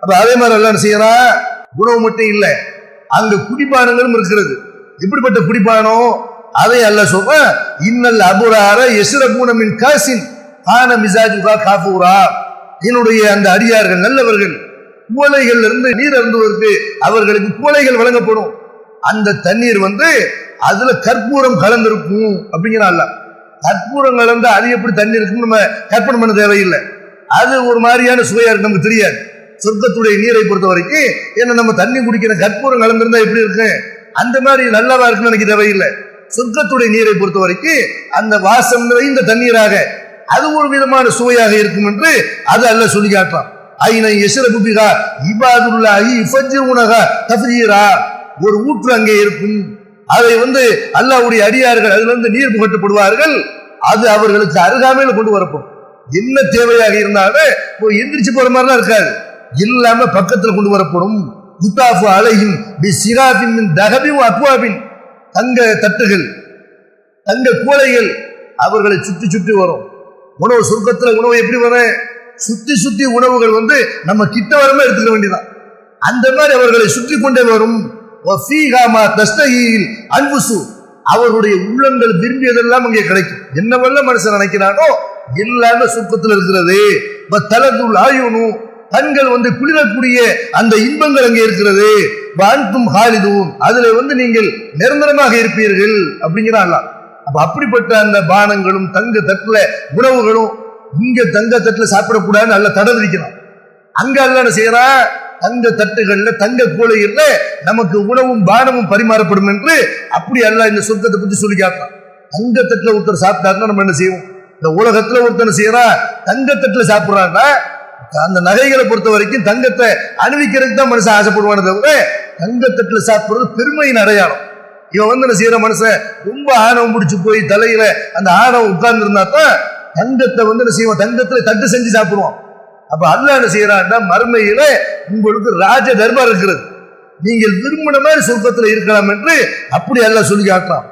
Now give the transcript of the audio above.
அப்ப அதே மாதிரி எல்லாம் என்ன செய்யறான் உணவு மட்டும் இல்லை. அங்க குடிபானங்களும் இருக்கிறது. எப்படிப்பட்ட குடிபானம் அதை அல்ல சொல்ற இன்னல் அபுரார எசுர கூணமின் காசின் கான மிசாஜுகா காபூரா என்னுடைய அந்த அடியார்கள் நல்லவர்கள் குவளைகள்ல இருந்து நீர் அருந்துவதற்கு அவர்களுக்கு குவளைகள் வழங்கப்படும். அந்த தண்ணீர் வந்து அதுல கற்பூரம் கலந்திருக்கும் அப்படிங்கிறான்ல கற்பூரம் கலந்து அது எப்படி தண்ணி இருக்குன்னு நம்ம கற்பனை பண்ண தேவையில்லை. அது ஒரு மாதிரியான சுவையா இருக்கு நமக்கு தெரியாது. சொர்க்கத்துடைய நீரை பொறுத்த வரைக்கும் ஏன்னா நம்ம தண்ணி குடிக்கிற கற்பூரம் கலந்திருந்தா எப்படி இருக்கு? அந்த மாதிரி நல்லவா இருக்குன்னு எனக்கு தேவையில்லை. சொர்க்கத்துடைய நீரை பொறுத்த வரைக்கும் அந்த வாசம் நிறைந்த தண்ணீராக அது ஒரு விதமான சுவையாக இருக்கும் என்று அது அல்ல சொல்லி காட்டுறான். ஐனை எசரபுபிகா இபாதுல்லாஹி இஃபஜ்ஜுனஹா தஃஜீரா ஒரு ஊற்று அங்கே இருக்கும். அதை வந்து அல்லாவுடைய அடியார்கள் அதுல இருந்து நீர் புகட்டப்படுவார்கள். அது அவர்களுக்கு அருகாமையில் கொண்டு வரப்படும். என்ன தேவையாக இருந்தாலும் எந்திரிச்சு போற மாதிரிலாம் இருக்காது. இல்லாம பக்கத்தில் கொண்டு வரப்படும். முத்தாஃபு அலையும் பி சிராபின் மின் தகபின் அக்வாபின் தங்க தட்டுகள் தங்க கூலைகள் அவர்களை சுற்றி சுற்றி வரும். உணவு சுருக்கத்தில் உணவு எப்படி வர சுத்தி சுத்தி உணவுகள் வந்து நம்ம கிட்ட வரமா எடுத்துக்க வேண்டியதான் அந்த மாதிரி அவர்களை சுற்றி கொண்டே வரும். அன்புசு அவருடைய உள்ளங்கள் விரும்பியதெல்லாம் அங்கே கிடைக்கும். என்னவெல்லாம் மனுஷன் நினைக்கிறானோ எல்லாமே சுருக்கத்தில் இருக்கிறது. தலதுல் ஆயுனு. கண்கள் வந்து குளிரக்கூடிய அந்த இன்பங்கள் அங்கே இருக்கிறது. வாழ்த்தும் ஹாலிதும் அதுல வந்து நீங்கள் நிரந்தரமாக இருப்பீர்கள் அப்படிங்கிறான் அப்ப அப்படிப்பட்ட அந்த பானங்களும் தங்க தட்டுல உணவுகளும் இங்க தங்க தட்டுல சாப்பிடக்கூடாதுன்னு நல்ல தடை விதிக்கிறான் அங்க அல்ல என்ன செய்யறான் தங்க தட்டுகள்ல தங்க கூலைகள்ல நமக்கு உணவும் பானமும் பரிமாறப்படும் என்று அப்படி அல்ல இந்த சொர்க்கத்தை பத்தி சொல்லி காட்டுறான். தங்க தட்டுல ஒருத்தர் சாப்பிட்டாருன்னா நம்ம என்ன செய்வோம்? இந்த உலகத்துல ஒருத்தர் செய்யறான் தங்க தட்டுல சாப்பிடுறான்னா அந்த நகைகளை பொறுத்த வரைக்கும் தங்கத்தை அணிவிக்கிறதுக்கு தான் மனுஷன் ஆசைப்படுவானே தவிர தங்கத்தட்டில் சாப்பிடுறது பெருமையின் அடையாளம். இவன் வந்து என்ன செய்யற மனுஷன் ரொம்ப ஆணவம் பிடிச்சி போய் தலையில அந்த ஆணவம் உட்கார்ந்து இருந்தா தான் தங்கத்தை வந்து என்ன செய்வான் தங்கத்துல தட்டு செஞ்சு சாப்பிடுவான். அப்ப அல்ல என்ன செய்யறான்னா மறுமையில உங்களுக்கு ராஜ தர்பார் இருக்கிறது. நீங்கள் விரும்பின மாதிரி சொர்க்கத்தில் இருக்கலாம் என்று அப்படி அல்ல சொல்லி காட்டுறான்.